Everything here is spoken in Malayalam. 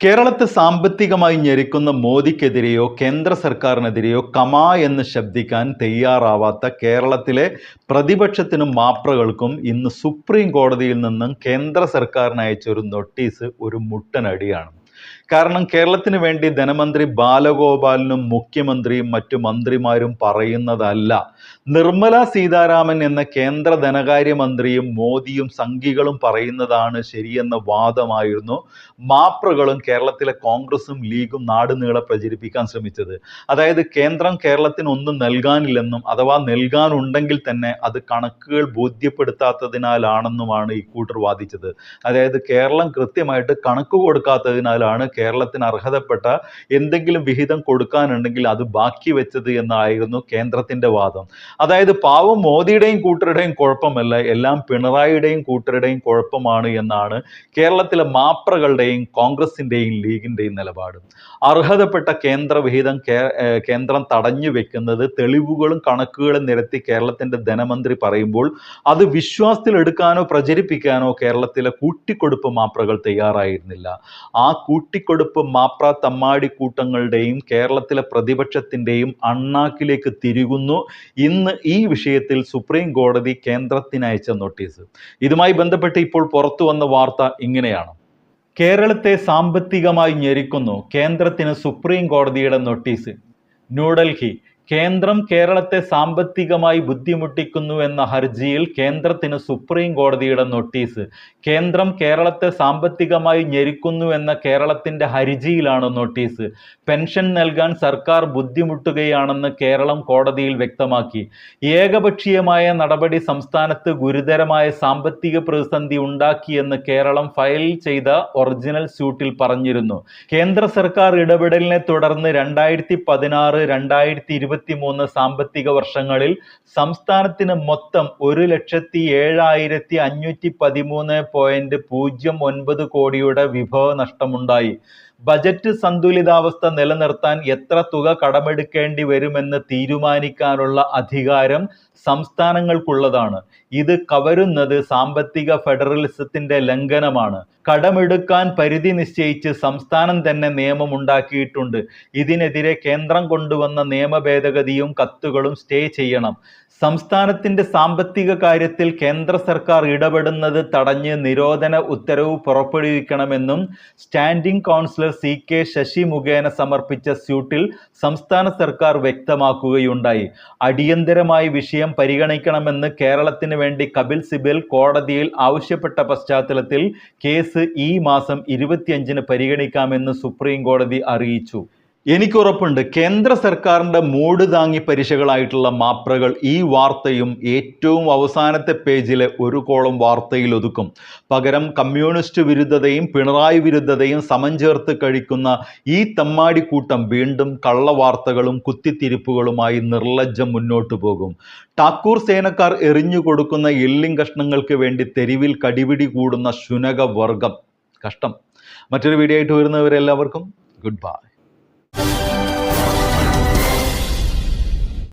കേരളത്തെ സാമ്പത്തികമായി ഞെരുക്കുന്ന മോദിക്കെതിരെയോ കേന്ദ്ര സർക്കാരിനെതിരെയോ കമാ എന്ന് ശബ്ദിക്കാൻ തയ്യാറാവാത്ത കേരളത്തിലെ പ്രതിപക്ഷത്തിനും മാപ്രകൾക്കും ഇന്ന് സുപ്രീം കോടതിയിൽ നിന്നും കേന്ദ്ര സർക്കാരിന് അയച്ച ഒരു നോട്ടീസ് ഒരു മുട്ടനടിയാണ്. കാരണം കേരളത്തിന് വേണ്ടി ധനമന്ത്രി ബാലഗോപാലിനും മുഖ്യമന്ത്രിയും മറ്റു മന്ത്രിമാരും പറയുന്നതല്ല. നിർമ്മല സീതാരാമൻ എന്ന കേന്ദ്ര ധനകാര്യമന്ത്രിയും മോദിയും സംഘികളും പറയുന്നതാണ് ശരിയെന്ന വാദമായിരുന്നു മാപ്രകളും കേരളത്തിലെ കോൺഗ്രസും ലീഗും നാടുനീളെ പ്രചരിപ്പിക്കാൻ ശ്രമിച്ചത്. അതായത് കേന്ദ്രം കേരളത്തിന് ഒന്നും നൽകാനില്ലെന്നും അഥവാ നൽകാനുണ്ടെങ്കിൽ തന്നെ അത് കണക്കുകൾ ബോധ്യപ്പെടുത്താത്തതിനാലാണെന്നുമാണ് ഈ കൂട്ടർ വാദിച്ചത്. അതായത് കേരളം കൃത്യമായിട്ട് കണക്ക് കൊടുക്കാത്തതിനാലാണ് കേരളത്തിന് അർഹതപ്പെട്ട എന്തെങ്കിലും വിഹിതം കൊടുക്കാനുണ്ടെങ്കിൽ അത് ബാക്കി വെച്ചത് എന്നായിരുന്നു കേന്ദ്രത്തിന്റെ വാദം. അതായത് പാവം മോദിയുടെയും കൂട്ടരുടെയും കുഴപ്പമല്ല എല്ലാം പിണറായിയുടെയും കൂട്ടരുടെയും കുഴപ്പമാണ് എന്നാണ് കേരളത്തിലെ മാപ്രകളുടെയും കോൺഗ്രസിന്റെയും ലീഗിന്റെയും നിലപാട്. അർഹതപ്പെട്ട കേന്ദ്ര വിഹിതം കേന്ദ്രം തടഞ്ഞു വെക്കുന്നത് തെളിവുകളും കണക്കുകളും നിരത്തി കേരളത്തിന്റെ ധനമന്ത്രി പറയുമ്പോൾ അത് വിശ്വാസത്തിലെടുക്കാനോ പ്രചരിപ്പിക്കാനോ കേരളത്തിലെ കൂട്ടിക്കൊടുപ്പ് മാപ്രകൾ തയ്യാറായിരുന്നില്ല. ആ കൂട്ടിക്കൊടുപ്പ് മാപ്ര തമ്മാടി കൂട്ടങ്ങളുടെയും കേരളത്തിലെ പ്രതിപക്ഷത്തിന്റെയും അണ്ണാക്കിലേക്ക് തിരികുന്നു. ഇന്ന് ഈ വിഷയത്തിൽ സുപ്രീം കോടതി കേന്ദ്രത്തിന് അയച്ച നോട്ടീസ്. ഇതുമായി ബന്ധപ്പെട്ട് ഇപ്പോൾ പുറത്തു വന്ന വാർത്ത ഇങ്ങനെയാണ്. കേരളത്തെ സാമ്പത്തികമായി ഞെരുക്കുന്നു. കേന്ദ്രത്തിന് സുപ്രീം കോടതിയുടെ നോട്ടീസ്. ന്യൂഡൽഹി കേന്ദ്രം കേരളത്തെ സാമ്പത്തികമായി ബുദ്ധിമുട്ടിക്കുന്നു എന്ന ഹർജിയിൽ കേന്ദ്രത്തിന് സുപ്രീം കോടതിയുടെ നോട്ടീസ്. കേന്ദ്രം കേരളത്തെ സാമ്പത്തികമായി ഞെരുക്കുന്നു എന്ന കേരളത്തിന്റെ ഹർജിയിലാണ് നോട്ടീസ്. പെൻഷൻ നൽകാൻ സർക്കാർ ബുദ്ധിമുട്ടുകയാണെന്ന് കേരളം കോടതിയിൽ വ്യക്തമാക്കി. ഏകപക്ഷീയമായ നടപടി സംസ്ഥാനത്ത് ഗുരുതരമായ സാമ്പത്തിക പ്രതിസന്ധി ഉണ്ടാക്കിയെന്ന് കേരളം ഫയൽ ചെയ്ത ഒറിജിനൽ സ്യൂട്ടിൽ പറഞ്ഞിരുന്നു. കേന്ദ്ര സർക്കാർ ഇടപെടലിനെ തുടർന്ന് രണ്ടായിരത്തി പതിനാറ് രണ്ടായിരത്തി ഇരുപത്തി മൂന്ന് സാമ്പത്തിക വർഷങ്ങളിൽ സംസ്ഥാനത്തിന് മൊത്തം ഒരു ലക്ഷത്തി ഏഴായിരത്തി അഞ്ഞൂറ്റി പതിമൂന്ന് പോയിന്റ് പൂജ്യം ഒൻപത് കോടിയുടെ വിഭവ നഷ്ടമുണ്ടായി. ബജറ്റ് സന്തുലിതാവസ്ഥ നിലനിർത്താൻ എത്ര തുക കടമെടുക്കേണ്ടി വരുമെന്ന് തീരുമാനിക്കാനുള്ള അധികാരം സംസ്ഥാനങ്ങൾക്കുള്ളതാണ്. ഇത് കവരുന്നത് സാമ്പത്തിക ഫെഡറലിസത്തിന്റെ ലംഘനമാണ്. കടമെടുക്കാൻ പരിധി നിശ്ചയിച്ച് സംസ്ഥാനം തന്നെ നിയമം ഉണ്ടാക്കിയിട്ടുണ്ട് ഇതിനെതിരെ കേന്ദ്രം കൊണ്ടുവന്ന നിയമ ഭേദഗതിയും കത്തുകളും സ്റ്റേ ചെയ്യണം. സംസ്ഥാനത്തിന്റെ സാമ്പത്തിക കാര്യത്തിൽ കേന്ദ്ര സർക്കാർ ഇടപെടുന്നത് തടഞ്ഞ് നിരോധന ഉത്തരവ് പുറപ്പെടുവിക്കണമെന്നും standing counsellor C K Sasi മുഖേന സമർപ്പിച്ച സ്യൂട്ടിൽ സംസ്ഥാന സർക്കാർ വ്യക്തമാക്കുകയുണ്ടായി. അടിയന്തരമായി വിഷയം പരിഗണിക്കണമെന്ന് കേരളത്തിന് വേണ്ടി കപിൽ സിബൽ കോടതിയിൽ ആവശ്യപ്പെട്ട പശ്ചാത്തലത്തിൽ കേസ് ഈ മാസം ഇരുപത്തിയഞ്ചിന് പരിഗണിക്കാമെന്ന് സുപ്രീം കോടതി അറിയിച്ചു. എനിക്കുറപ്പുണ്ട്. കേന്ദ്ര സർക്കാരിന്റെ മൂട് താങ്ങി പരീക്ഷകളായിട്ടുള്ള മാപ്രകൾ ഈ വാർത്തയും ഏറ്റവും അവസാനത്തെ പേജിലെ ഒരു കോളം വാർത്തയിൽ ഒതുക്കും. പകരം കമ്മ്യൂണിസ്റ്റ് വിരുദ്ധതയും പിണറായി വിരുദ്ധതയും സമം ചേർത്ത് കഴിക്കുന്ന ഈ തമ്മാടി കൂട്ടം വീണ്ടും കള്ളവാർത്തകളും കുത്തിത്തിരിപ്പുകളുമായി നിർലജ്ജം മുന്നോട്ടു പോകും. ടാക്കൂർ സേനക്കാർ എറിഞ്ഞു കൊടുക്കുന്ന എല്ലിൻ കഷ്ണങ്ങൾക്ക് വേണ്ടി തെരുവിൽ കടിപിടി കൂടുന്ന ശുനക വർഗം കഷ്ടം. മറ്റൊരു വീഡിയോ ആയിട്ട് വരുന്നവരെല്ലാവർക്കും ഗുഡ് ബൈ.